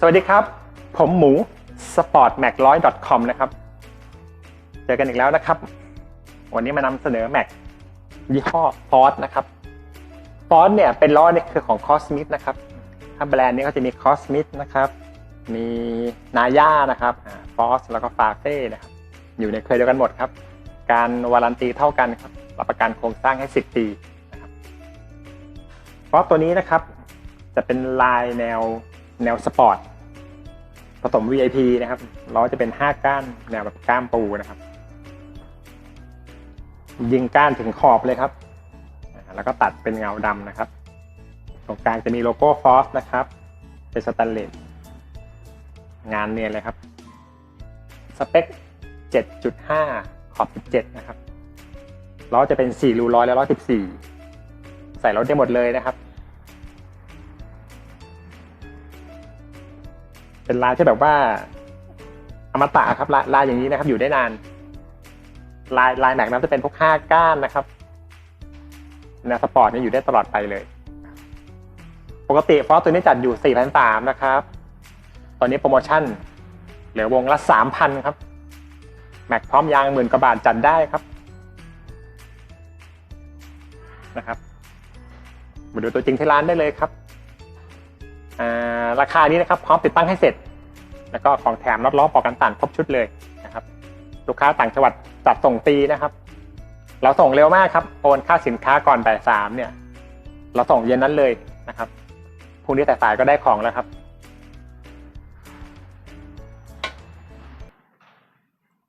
สวัสดีครับ ผมหมู sportmac100.com นะครับ เจอกันอีกแล้วนะครับ วันนี้มานำเสนอ Mac ยี่ห้อ Ford นะครับ Force เนี่ยเป็นล้อเนี่ยคือของ Cosmith นะครับ ถ้าแบรนด์นี้ก็จะมี Cosmith นะครับ มีนาย่านะครับฟอสแล้วก็ฟาเฟ่นะครับ อยู่ในเครือเดียวกันหมดครับ การวารันตีเท่ากันครับ รับประกันโครงสร้างให้ 10 ปีนะครับฟอสตัวนี้นะครับ จะเป็นลายแนว แนวสปอร์ตผสม VIP นะครับล้อจะเป็น 5 ก้านแนวแบบก้ามปูนะครับ ยิงก้านถึงขอบเลยครับ แล้วก็ตัดเป็นเงาดำนะครับ ตรงกลางจะมีโลโก้ฟอสนะครับ เป็นสแตนเลสงานเนียนเลยครับ สเปค 7.5 ขอบ 17 นะครับล้อจะเป็น 4 รูร้อยและ114 ใส่รถได้หมดเลยนะครับ เป็นลายที่แบบว่า อมตะครับลายลายอย่างนี้นะครับ อยู่ได้นาน ลายลายแม็กนั้นจะเป็นพวกห้าก้านนะครับแนวสปอร์ตเนี่ยอยู่ได้ตลอดไปเลย ปกติฟอสตัวนี้จัดอยู่4,300นสามนะครับ ตอนนี้โปรโมชั่น เหลือวงละ3,000ครับ แม็กพร้อมยางหมื่นกว่าบาทจัดได้ครับนะครับมาดูตัวจริงที่ร้านได้เลยครับ ราคานี้นะครับพร้อมติดตั้งให้เสร็จ แล้วก็ของแถมรถล้อปอกกันต่างครบชุดเลยนะครับ ลูกค้าต่างจังหวัดจัดส่งฟรีนะครับ เราส่งเร็วมากครับโอนค่าสินค้าก่อนบ่ายสามเนี่ย เราส่งเย็นนั้นเลยนะครับพรุ่งนี้แต่สายก็ได้ของแล้วครับ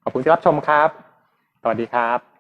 ขอบคุณที่รับชมครับ สวัสดีครับ